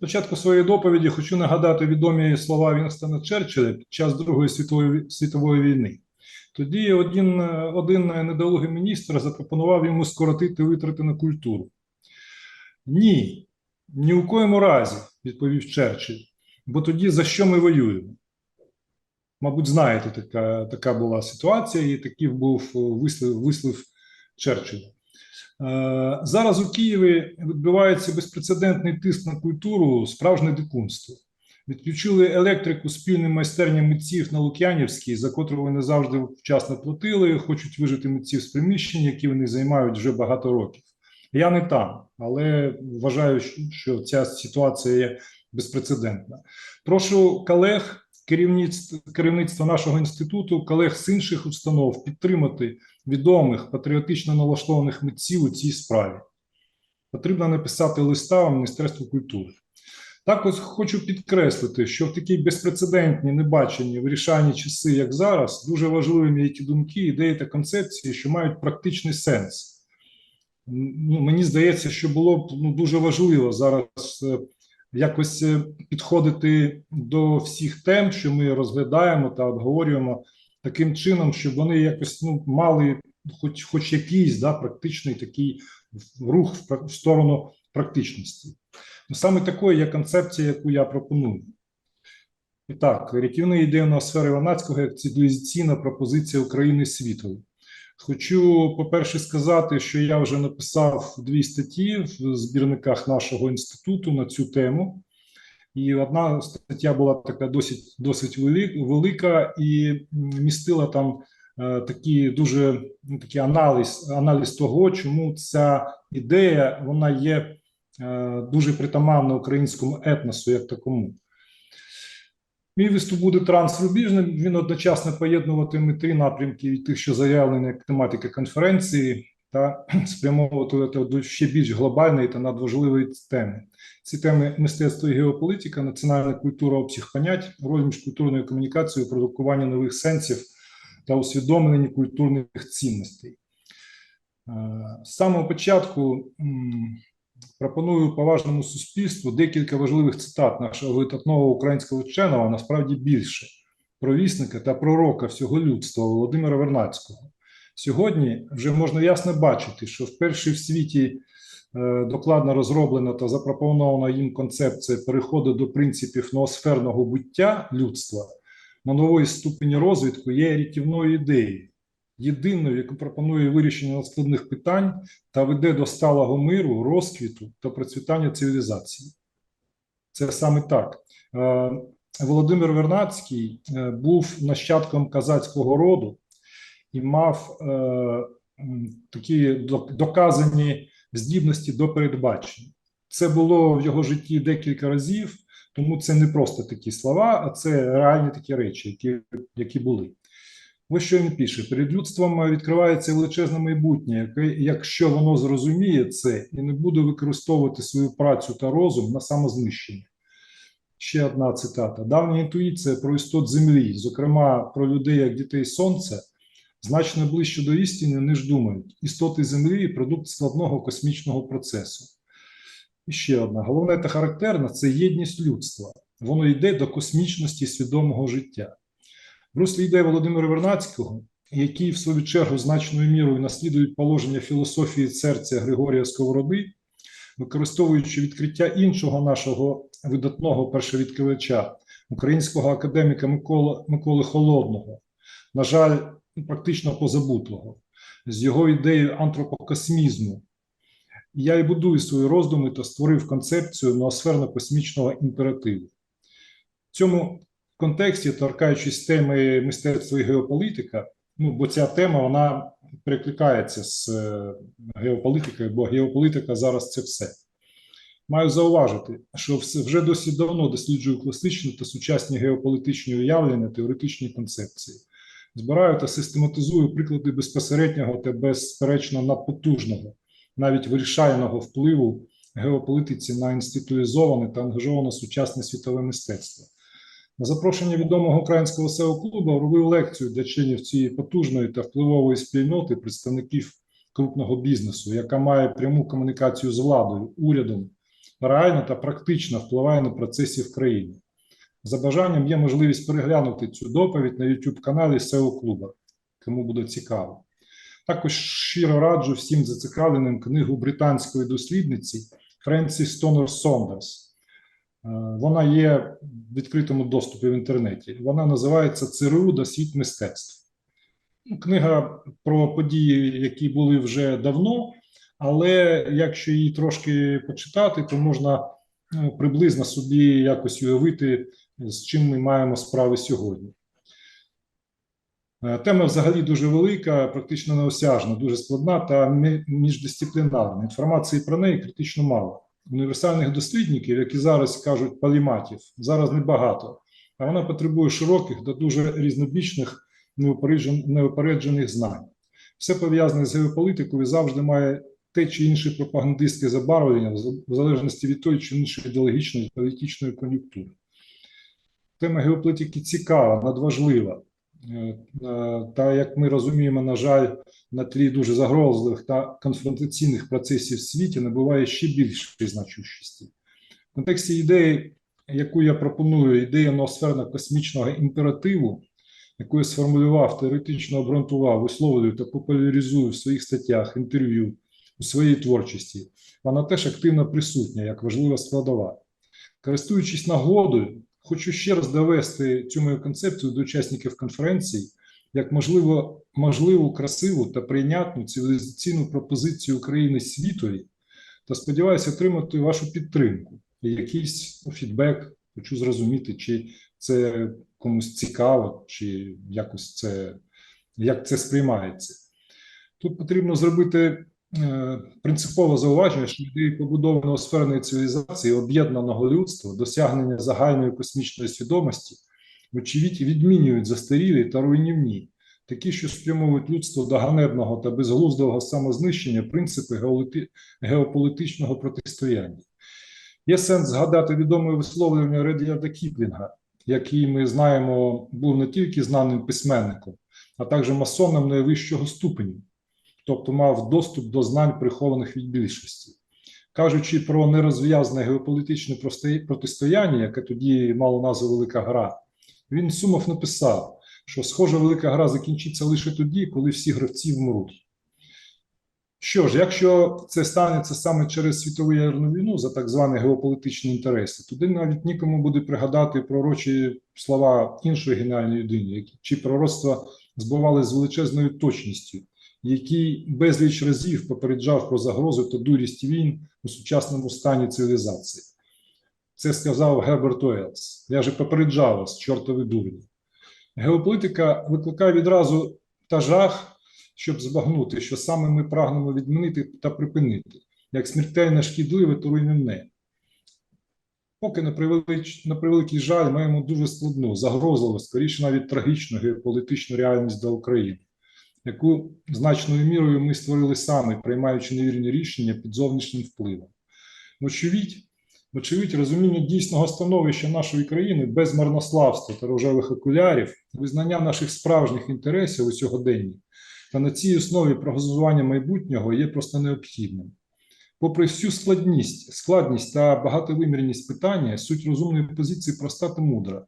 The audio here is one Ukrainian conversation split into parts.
Початку своєї доповіді хочу нагадати відомі слова Вінстона Черчилля під час Другої світової, світової війни. Тоді один, один недолугий міністр запропонував йому скоротити витрати на культуру. Ні, ні у коєму разі, відповів Черчилль, бо тоді за що ми воюємо? Мабуть, знаєте, така, така була ситуація, і такий був вислів, вислів Черчилля. Е, Зараз у Києві відбувається безпрецедентний тиск на культуру, справжнє дикунство. Відключили електрику спільним майстерням митців на Лук'янівській, за котру вони завжди вчасно платили, хочуть вижити митців з приміщень, які вони займають вже багато років. Я не там, але вважаю, що ця ситуація є безпрецедентна. Прошу колег, керівництво, керівництво нашого інституту, колег з інших установ підтримати відомих патріотично налаштованих митців у цій справі. Потрібно написати листа в Міністерство культури. Також хочу підкреслити, що в такі безпрецедентні, небачені, вирішальні часи, як зараз, дуже важливими є ті думки, ідеї та концепції, що мають практичний сенс. Ну, Мені здається, що було б ну, дуже важливо зараз е, якось е, підходити до всіх тем, що ми розглядаємо та обговорюємо таким чином, щоб вони якось ну, мали хоч, хоч якийсь да, практичний такий рух в, сторону практичності. Ну, Саме такою є концепція, яку я пропоную. І так, рятівна ідея ноосфери Ванацького як цивілізаційна пропозиція України світові. Хочу, по-перше, сказати, що я вже написав дві статті в збірниках нашого інституту на цю тему. І одна стаття була така досить досить велика і містила там е, такі дуже ну, такий аналіз, аналіз того, чому ця ідея вона є е, дуже притаманна українському етносу як такому. Мій виступ буде трансрубіжним. Він одночасно поєднуватиме три напрямки від тих, що заявлені як тематика конференції, та спрямовувати до ще більш глобальної та надважливої теми. Ці теми мистецтво і геополітика, національна культура, обсяг понять, роль міжкультурної комунікації у продукуванні нових сенсів та усвідомленні культурних цінностей. Е, З самого початку пропоную поважному суспільству декілька важливих цитат нашого видатного українського вченого, насправді більше, провісника та пророка всього людства Володимира Вернадського. Сьогодні вже можна ясно бачити, що вперше в світі е, докладно розроблена та запропонована їм концепція переходу до принципів ноосферного буття людства на новій ступені розвитку є рятівною ідеєю, єдиною, яку пропонує вирішення надскладних питань та веде до сталого миру, розквіту та процвітання цивілізації. Це саме так. Е, Володимир Вернадський е, був нащадком казацького роду і мав е, такі доказані здібності до передбачення. Це було в його житті декілька разів, тому це не просто такі слова, а це реальні такі речі, які, які були. Ось що він пише: перед людством відкривається величезне майбутнє, яке, якщо воно зрозуміє це і не буде використовувати свою працю та розум на самознищення. Ще одна цитата: давня інтуїція про істот землі, зокрема про людей як дітей сонця, значно ближче до істини, ніж думають. Істоти землі продукт складного космічного процесу. І ще одна: головне та характерне це єдність людства. Воно йде до космічності свідомого життя. Руслі ідеї Володимира Вернадського, які в свою чергу значною мірою наслідують положення філософії серця Григорія Сковороди, використовуючи відкриття іншого нашого видатного першовідкривача, українського академіка Микола, Миколи Холодного, на жаль, практично позабутлого, з його ідеєю антропокосмізму. Я і будую свої роздуми та створив концепцію ноосферно-космічного імперативу. В цьому контексті, торкаючись теми мистецтва і геополітика, ну бо ця тема вона перекликається з е, геополітикою, бо геополітика зараз це все. Маю зауважити, що вже досить давно досліджую класичні та сучасні геополітичні уявлення, теоретичні концепції. Збираю та систематизую приклади безпосереднього та безперечно надпотужного, навіть вирішального впливу геополітиці на інституалізоване та ангажоване сучасне світове мистецтво. На запрошення відомого українського SEO-клубу робив лекцію для членів цієї потужної та впливової спільноти представників крупного бізнесу, яка має пряму комунікацію з владою, урядом, реально та практично впливає на процеси в країні. За бажанням є можливість переглянути цю доповідь на youtube каналі SEO Клуба, кому буде цікаво. Також щиро раджу всім зацікавленим книгу британської дослідниці Френсіс Тонер Сондерс. Е, Вона є в відкритому доступі в інтернеті. Вона називається ЦРУ та світ мистецтв. Ну, Книга про події, які були вже давно, але якщо її трошки почитати, то можна ну, приблизно собі якось уявити, з чим ми маємо справи сьогодні. Е, Тема взагалі дуже велика, практично неосяжна, дуже складна та міждисциплінарна. Інформації про неї критично мало. Універсальних дослідників, які зараз кажуть поліматів, зараз небагато, а вона потребує широких та дуже різнобічних неупереджен- неупереджених знань. Все пов'язане з геополітикою завжди має те чи інше пропагандистське забарвлення в залежності від тої чи іншої ідеологічної і політичної кон'юнктури. Тема геополітики цікава, надважлива. Е, Та, як ми розуміємо, на жаль, на тлі дуже загрозливих та конфронтаційних процесів в світі набуває ще більшої значущості. В контексті ідеї, яку я пропоную, ідея ноосферно-космічного імперативу, яку я сформулював, теоретично обґрунтував, висловлюю та популяризую в своїх статтях, інтерв'ю, у своїй творчості, вона теж активно присутня як важлива складова. Користуючись нагодою, хочу ще раз довести цю мою концепцію до учасників конференції як можливо, можливу, красиву та прийнятну цивілізаційну пропозицію України світові, та сподіваюся отримати вашу підтримку і якийсь фідбек. Хочу зрозуміти, чи це комусь цікаво, чи якось це як це сприймається. Тут потрібно зробити принципове зауваження, що ідеї побудови ноосферної цивілізації об'єднаного людства, досягнення загальної космічної свідомості, вочевидь, відмінюють застарілі та руйнівні, такі, що спрямовують людство до ганебного та безглуздого самознищення принципи геополітичного протистояння. Є сенс згадати відоме висловлення Редіарда Кіплінга, який ми знаємо, був не тільки знаним письменником, а також масоном найвищого ступеню, тобто мав доступ до знань, прихованих від більшості. Кажучи про нерозв'язане геополітичне протистояння, яке тоді мало назву Велика Гра, він Сумов написав, що схожа велика гра закінчиться лише тоді, коли всі гравці вмруть. Що ж, якщо це станеться саме через світову ядерну війну за так звані геополітичні інтереси, тоді навіть нікому буде пригадати пророчі слова іншої геніальної людини, чи пророцтва збували з величезною точністю, який безліч разів попереджав про загрозу та дурість війн у сучасному стані цивілізації. Це сказав Герберт Уеллс. Я же попереджав вас, чортові дурні. Геополітика викликає відразу та жах, щоб збагнути, що саме ми прагнемо відмінити та припинити, як смертельно шкідливе та руйнівне. Поки на превеликий жаль маємо дуже складну, загрозливу, скоріше навіть трагічну геополітичну реальність для України, яку значною мірою ми створили самі, приймаючи невірні рішення під зовнішнім впливом. Вочевидь, Вочевидь, розуміння дійсного становища нашої країни без марнославства та рожевих окулярів, визнання наших справжніх інтересів у сьогоденні та на цій основі прогнозування майбутнього є просто необхідним. Попри всю складність, складність та багатовимірність питання, суть розумної позиції проста та мудра.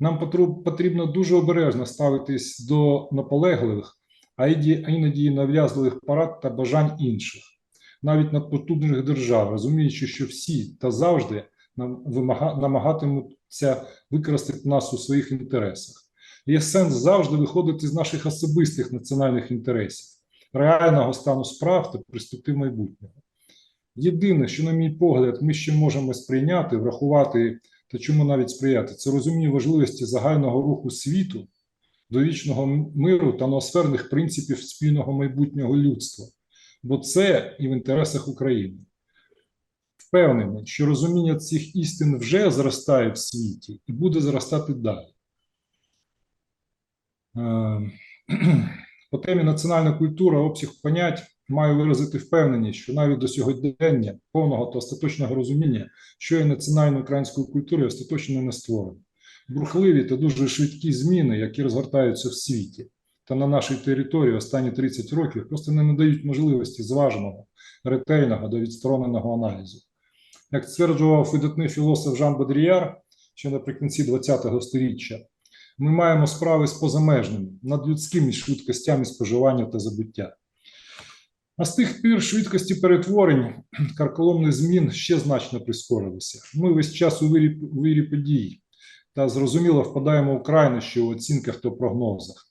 Нам потрібно дуже обережно ставитись до наполегливих, а іноді нав'язливих порад та бажань інших навіть надпотужних держав, розуміючи, що всі та завжди нам намагатимуться використати нас у своїх інтересах. Є сенс завжди виходити з наших особистих національних інтересів, реального стану справ та перспектив майбутнього. Єдине, що, на мій погляд, ми ще можемо сприйняти, врахувати та чому навіть сприяти, це розуміння важливості загального руху світу, довічного миру та ноосферних принципів спільного майбутнього людства бо це і в інтересах України. Впевнений, що розуміння цих істин вже зростає в світі і буде зростати далі. Е, По темі національна культура, обсяг понять маю виразити впевненість, що навіть до сьогодення повного та остаточного розуміння, що є національною українською культурою, остаточно не створено. Бурхливі та дуже швидкі зміни, які розгортаються в світі та на нашій території останні 30 років просто не надають можливості зваженого, ретельного до відстороненого аналізу. Як стверджував видатний філософ Жан Бодріяр ще наприкінці ХХ століття, ми маємо справи з позамежними, надлюдськими швидкостями споживання та забуття. А з тих пір швидкості перетворень карколомних змін ще значно прискорилися. Ми весь час у вирі, у вирі подій та зрозуміло впадаємо в крайнощі у оцінках та прогнозах.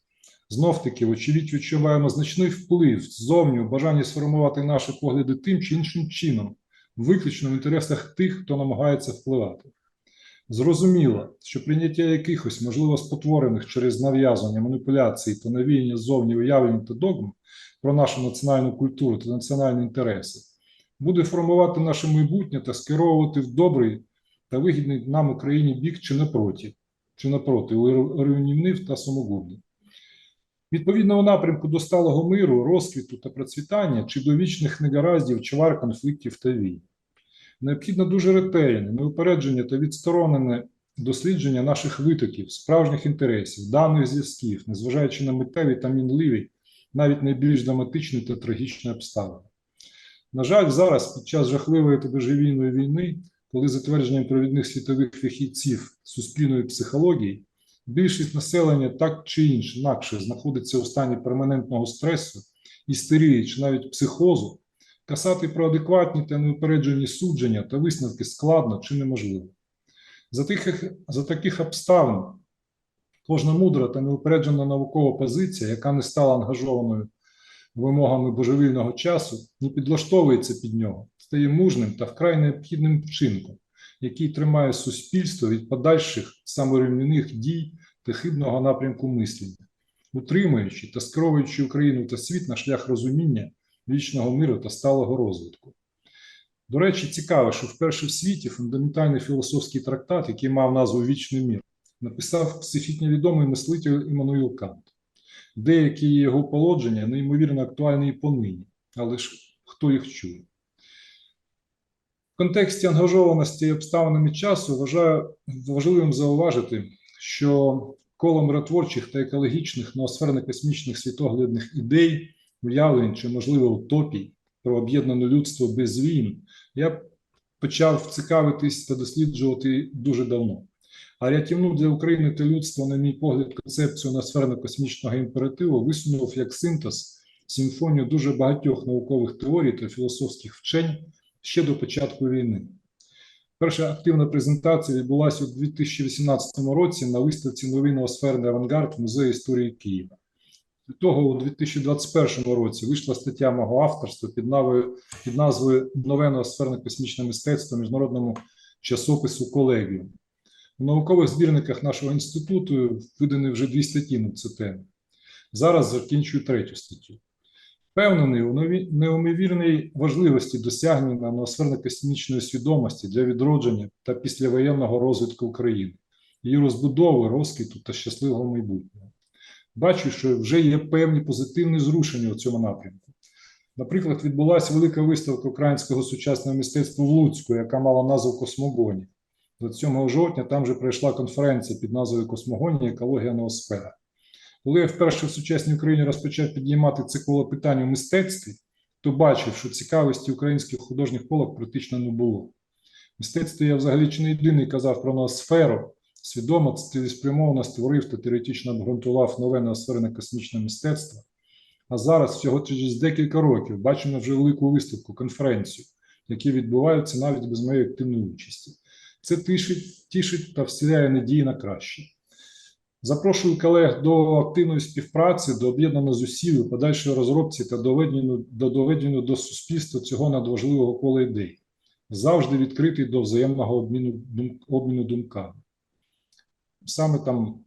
Знов таки, вочевидь, відчуваємо значний вплив ззовні у бажанні сформувати наші погляди тим чи іншим чином, виключно в інтересах тих, хто намагається впливати. Зрозуміло, що прийняття якихось, можливо, спотворених через нав'язування, маніпуляції та навіяння ззовні уявлень та догм про нашу національну культуру та національні інтереси буде формувати наше майбутнє та скеровувати в добрий та вигідний нам Україні бік чи напроти, чи напроти, руйнівнив та самогубний. Відповідного напрямку до сталого миру, розквіту та процвітання чи до вічних негараздів, чвар, конфліктів та війн. Необхідно дуже ретельне, неупередження та відсторонене дослідження наших витоків, справжніх інтересів, даних зв'язків, незважаючи на миттєві та мінливі, навіть найбільш драматичні та трагічні обставини. На жаль, зараз, під час жахливої та божевільної війни, коли за твердженням провідних світових фахівців суспільної психології, більшість населення так чи інше, інакше знаходиться у стані перманентного стресу, істерії чи навіть психозу, Касати про адекватні та неупереджені судження та висновки складно чи неможливо. За, тих, за таких обставин кожна мудра та неупереджена наукова позиція, яка не стала ангажованою вимогами божевільного часу, не підлаштовується під нього, стає мужним та вкрай необхідним вчинком, який тримає суспільство від подальших саморівняних дій та хибного напрямку мислення, утримуючи та скеровуючи Україну та світ на шлях розуміння вічного миру та сталого розвитку. До речі, цікаво, що вперше в світі фундаментальний філософський трактат, який мав назву Вічний мір, написав всесвітньо відомий мислитель Іммануїл Кант. Деякі його положення неймовірно актуальні і понині, але ж хто їх чує? В контексті ангажованості і обставинами часу вважаю важливим зауважити, що коло миротворчих та екологічних ноосферно-космічних світоглядних ідей уявлень чи, можливо, утопій про об'єднане людство без війн, я почав цікавитись та досліджувати дуже давно. А рятівну для України та людства, на мій погляд, концепцію насферно-космічного імперативу висунув як синтез симфонію дуже багатьох наукових теорій та філософських вчень ще до початку війни. Перша активна презентація відбулася у 2018 році на виставці Новий ноосферний авангард Музею історії Києва. Від того у 2021 році вийшла стаття мого авторства під назвою, під назвою Нове ноосферне космічне мистецтво міжнародному часопису колегіум. У наукових збірниках нашого інституту видані вже дві статті на цю тему. Зараз закінчую третю статтю. Впевнений у неумовірній важливості досягнення ноосферно-космічної свідомості для відродження та післявоєнного розвитку України, її розбудови, розквіту та щасливого майбутнього бачу, що вже є певні позитивні зрушення у цьому напрямку. Наприклад, відбулася велика виставка українського сучасного мистецтва в Луцьку, яка мала назву Космогоні. 27 жовтня там же пройшла конференція під назвою Космогонія екологія ноосфера. Коли я вперше в сучасній Україні розпочав піднімати це коло питань у мистецтві, то бачив, що цікавості українських художніх полок практично не було. Мистецтво я взагалі чи не єдиний казав про ноосферу, свідомо цілеспрямовано створив та теоретично обґрунтував нове неосферне космічне мистецтво. А зараз, всього через декілька років, бачимо вже велику виставку, конференцію, які відбуваються навіть без моєї активної участі. Це тішить, тішить та вселяє надії на краще. Запрошую колег до активної співпраці, до об'єднаної зусиль подальшої розробці та доведення до доведення до суспільства цього надважливого кола ідей, завжди відкритий до взаємного обміну, обміну думками саме там.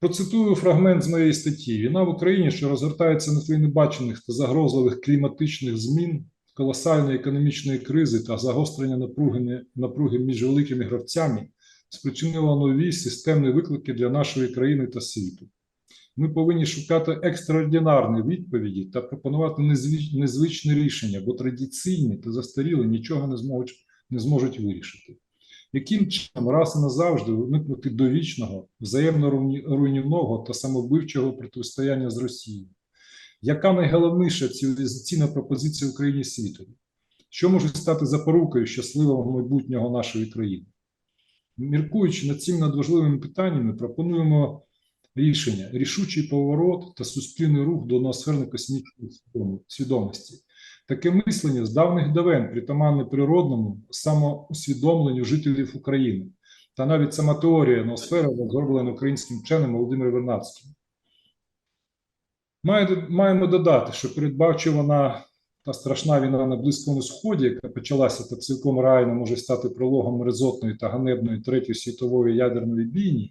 Процитую фрагмент з моєї статті: війна в Україні, що розгортається на тлі небачених та загрозливих кліматичних змін, колосальної економічної кризи та загострення напруги, напруги між великими гравцями, спричинила нові системні виклики для нашої країни та світу. Ми повинні шукати екстраординарні відповіді та пропонувати незвич, незвичні рішення, бо традиційні та застаріли нічого не зможуть, не зможуть вирішити яким чином раз і назавжди уникнути довічного, взаємно руйнівного та самовбивчого протистояння з Росією? Яка найголовніша цивілізаційна пропозиція Україні світові? що може стати запорукою щасливого майбутнього нашої країни. Міркуючи над цими надважливими питаннями, пропонуємо рішення, рішучий поворот та суспільний рух до ноосферно-космічної свідомості. Таке мислення з давних давен притаманне природному самоусвідомленню жителів України. Та навіть сама теорія ноосфери розроблена українським вченим Володимиром Вернадським. Має- Маємо додати, що передбачувана та страшна війна на Близькому Сході, яка почалася та цілком реально може стати прологом мерзотної та ганебної Третьої світової ядерної війни,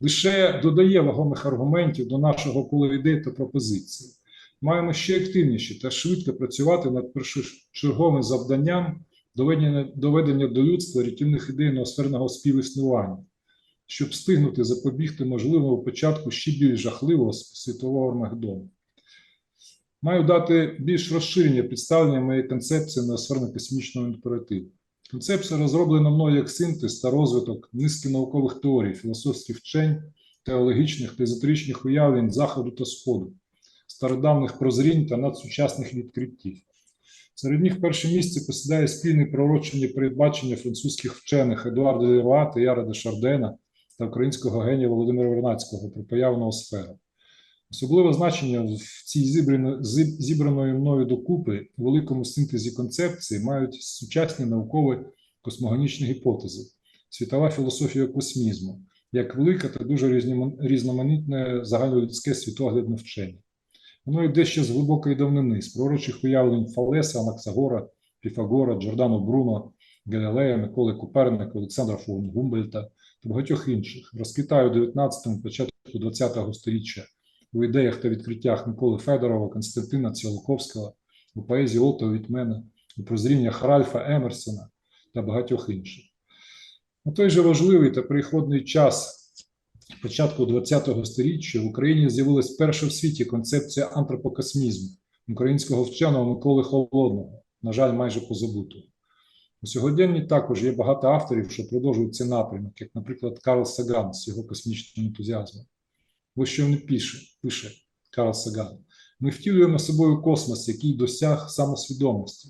лише додає вагомих аргументів до нашого кола ідей та пропозицій. Маємо ще активніше та швидко працювати над першочерговим завданням доведення, доведення до людства рятівних ідей ноосферного співіснування, щоб встигнути запобігти можливому початку ще більш жахливого світового Армагеддону. Маю дати більш розширення представлення моєї концепції ноосферно-космічного імперативу. Концепція розроблена мною як синтез та розвиток низки наукових теорій, філософських вчень, теологічних та езотеричних уявлень Заходу та Сходу, стародавних прозрінь та надсучасних відкриттів. Серед них перше місце посідає спільне пророчення передбачення французьких вчених Едуарда Леруа та Яра де Шардена та українського генія Володимира Вернацького про появу ноосфери. Особливе значення в цій зібрано- зібраної мною докупи великому синтезі концепції мають сучасні наукові космогонічні гіпотези, світова філософія космізму, як велика та дуже різноманітне загальнолюдське світоглядне вчення. Воно йде ще з глибокої давнини, з пророчих уявлень Фалеса, Анаксагора, Піфагора, Джордано Бруно, Галілея, Миколи Коперника, Олександра фон Гумбольта та багатьох інших. Розквітає у 19-му, початку 20-го століття у ідеях та відкриттях Миколи Федорова, Константина Ціолковського, у поезії Олта Вітмена, у прозріннях Ральфа Емерсона та багатьох інших. У той же важливий та переходний час початку ХХ століття в Україні з'явилась перша в світі концепція антропокосмізму українського вченого Миколи Холодного, на жаль, майже позабутого. У сьогоденні також є багато авторів, що продовжують цей напрямок, як, наприклад, Карл Саган з його космічним ентузіазмом. Ось що він пише, пише Карл Саган. Ми втілюємо собою космос, який досяг самосвідомості.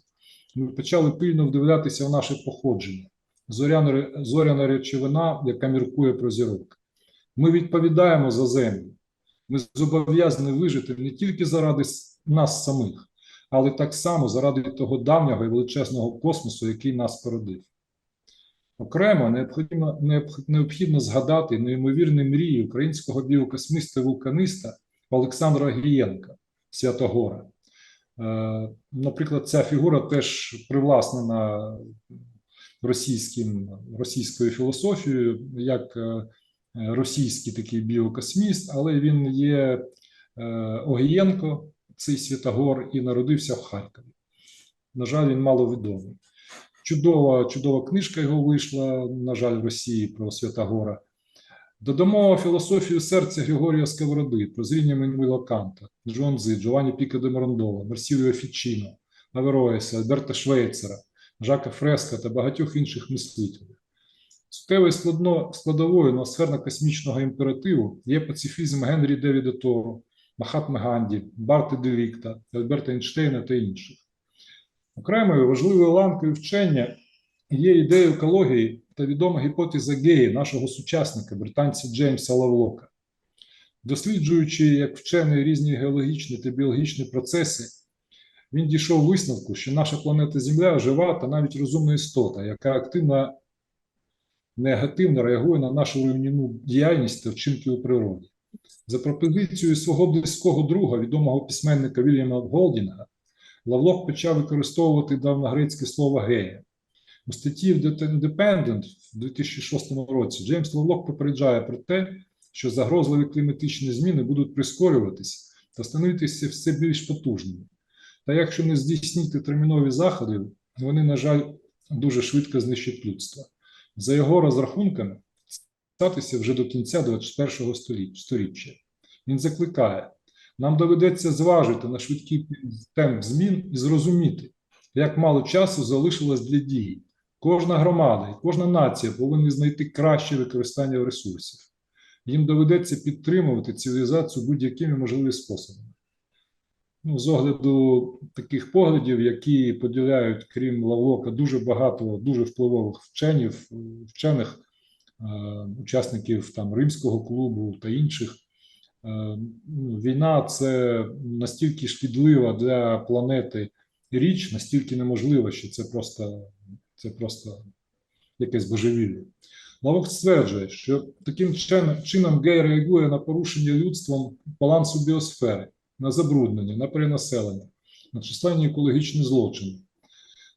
Ми почали пильно вдивлятися в наше походження. Зоряна, зоряна речовина, яка міркує про зірок. Ми відповідаємо за землю. Ми зобов'язані вижити не тільки заради нас самих, але так само заради того давнього і величезного космосу, який нас породив. Окремо необхідно, необхідно згадати неймовірні мрії українського біокосміста-вулканиста Олександра Гієнка Святогора. Е, Наприклад, ця фігура теж привласнена російським, російською філософією, як е, російський такий біокосміст, але він є е, Огієнко, цей Святогор, і народився в Харкові. На жаль, він маловідомий. Чудова, чудова книжка його вийшла, на жаль, в Росії про Святогора. Додамо філософію серця Григорія Сковороди, прозріння Менуїла Канта, Джон Зи, Джованні Піка де Морондова, Мерсіліо Фічіно, Авероеса, Альберта Швейцера, Жака Фреска та багатьох інших мислителів. Суттєвою складно, складовою ноосферно-космічного імперативу є пацифізм Генрі Девіда Торо, Махатми Ганді, Барти Девікта, Альберта Ейнштейна та інших. Окремою важливою ланкою вчення є ідея екології та відома гіпотеза Геї, нашого сучасника, британця Джеймса Лавлока. Досліджуючи як вчений різні геологічні та біологічні процеси, він дійшов висновку, що наша планета Земля жива та навіть розумна істота, яка активно негативно реагує на нашу руйнівну діяльність та вчинки у природі. За пропозицією свого близького друга, відомого письменника Вільяма Голдінга, Лавлок почав використовувати давногрецьке слово гея. У статті в The Independent в 2006 році Джеймс Лавлок попереджає про те, що загрозливі кліматичні зміни будуть прискорюватися та становитися все більш потужними. Та якщо не здійснити термінові заходи, вони, на жаль, дуже швидко знищать людство. За його розрахунками, статися вже до кінця 21 століття. Він закликає, нам доведеться зважити на швидкий темп змін і зрозуміти, як мало часу залишилось для дії. Кожна громада і кожна нація повинні знайти краще використання ресурсів. Їм доведеться підтримувати цивілізацію будь-якими можливими способами. ну, з огляду таких поглядів, які поділяють, крім Лавлока, дуже багато дуже впливових вченів, вчених, учасників там Римського клубу та інших. Е, ну, Війна це настільки шкідлива для планети річ, настільки неможлива, що це просто, це просто якесь божевілля. Лавок стверджує, що таким чином гей реагує на порушення людством балансу біосфери, на забруднення, на перенаселення, на численні екологічні злочини.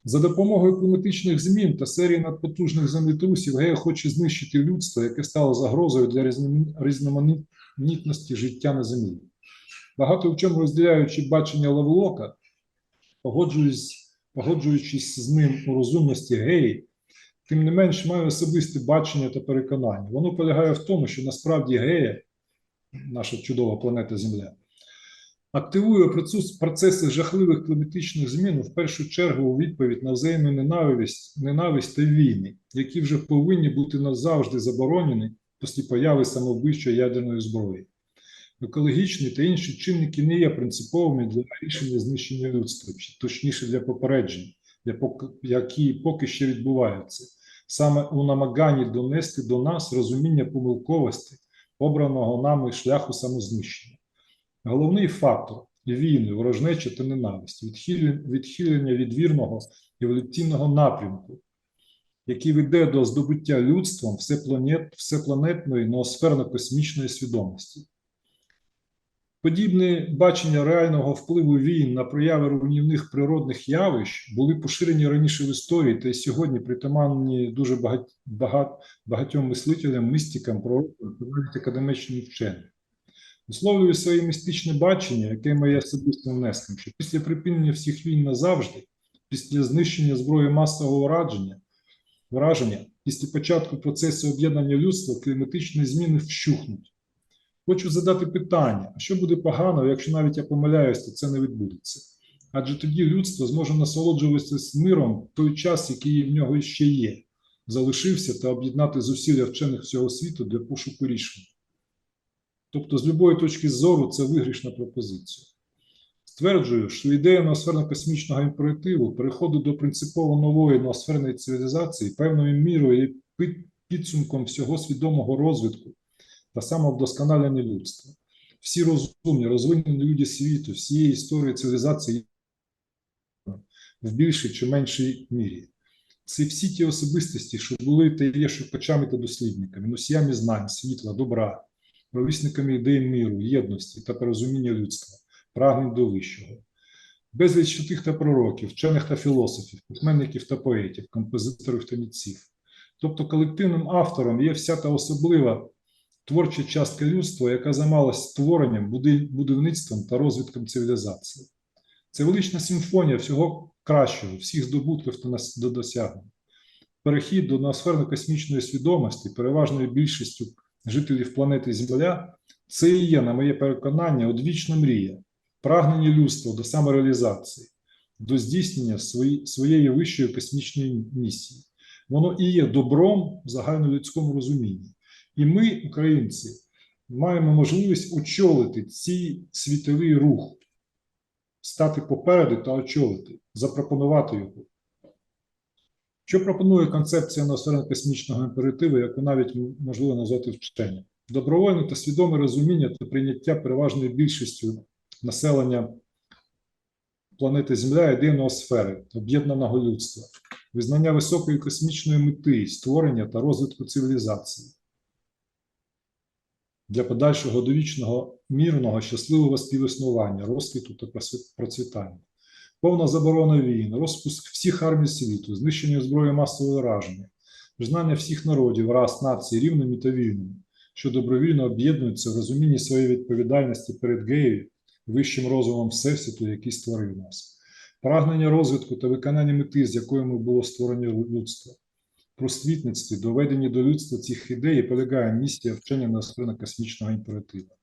За допомогою кліматичних змін та серії надпотужних землетрусів гея хоче знищити людство, яке стало загрозою для різноманітності життя на землі. Багато в чому розділяючи бачення Лавлока, погоджуюсь, погоджуючись з ним у розумності геї, тим не менш має особисте бачення та переконання. Воно полягає в тому, що насправді гея, наша чудова планета Земля, активує процеси жахливих кліматичних змін в першу чергу у відповідь на взаємну ненависть, ненависть та війни, які вже повинні бути назавжди заборонені після появи самовбивчої ядерної зброї. Екологічні та інші чинники не є принциповими для рішення знищення людства, точніше для попереджень, які поки що відбуваються, саме у намаганні донести до нас розуміння помилковості обраного нами шляху самознищення. Головний фактор війни, ворожнеча та ненависть, відхилення, від вірного еволюційного напрямку, який веде до здобуття людством всепланет, всепланетної ноосферно-космічної свідомості. Подібне бачення реального впливу війн на прояви руйнівних природних явищ були поширені раніше в історії та й сьогодні притаманні дуже багать, багат, багатьом мислителям, мистикам, пророкам навіть академічним вченим. Висловлюю своє містичне бачення, яке моє особистим внеском, що після припинення всіх війн назавжди, після знищення зброї масового ураження, враження, після початку процесу об'єднання людства кліматичні зміни вщухнуть. Хочу задати питання: а що буде погано, якщо навіть я помиляюсь, то це не відбудеться? Адже тоді людство зможе насолоджуватися миром той час, який в нього ще є, залишився та об'єднати зусилля вчених всього світу для пошуку рішень. Тобто, з любої точки зору, це виграшна пропозиція. Стверджую, що ідея ноосферно-космічного імперативу переходу до принципово нової ноосферної цивілізації певною мірою є підсумком всього свідомого розвитку та самовдосконалення людства. Всі розумні, розвинені люди світу, всієї історії цивілізації в більшій чи меншій мірі. Це всі ті особистості, що були та є шукачами та дослідниками, носіями знань, світла, добра, провісниками ідей миру, єдності та порозуміння людства, прагнень до вищого. Безліч святих та пророків, вчених та філософів, письменників та поетів, композиторів та митців. Тобто колективним автором є вся та особлива творча частка людства, яка займалась створенням, будівництвом та розвитком цивілізації. Це велична симфонія всього кращого, всіх здобутків та до досягнень. Перехід до ноосферно-космічної свідомості, переважною більшістю жителів планети Земля, це і є, на моє переконання, одвічна мрія, прагнення людства до самореалізації, до здійснення свої- своєї вищої космічної місії. Воно і є добром в загальнолюдському розумінні. І ми, українці, маємо можливість очолити цей світовий рух, стати попереду та очолити, запропонувати його. Що пропонує концепція ноосферно-космічного імперативу, яку навіть можливо назвати вченням? Добровольне та свідоме розуміння та прийняття переважною більшістю населення планети Земля ідеї ноосфери, об'єднаного людства, визнання високої космічної мети, створення та розвитку цивілізації для подальшого довічного мирного щасливого співіснування, розквіту та процвітання. Повна заборона війн, розпуск всіх армій світу, знищення зброї масового ураження, визнання всіх народів, рас, націй рівними та вільними, що добровільно об'єднуються в розумінні своєї відповідальності перед геєю, вищим розумом Всесвіту, який створив нас, прагнення розвитку та виконання мети, з якою ми було створення людства. Просвітництві, доведенні до людства цих ідей полягає місія вчення на космічного імператива.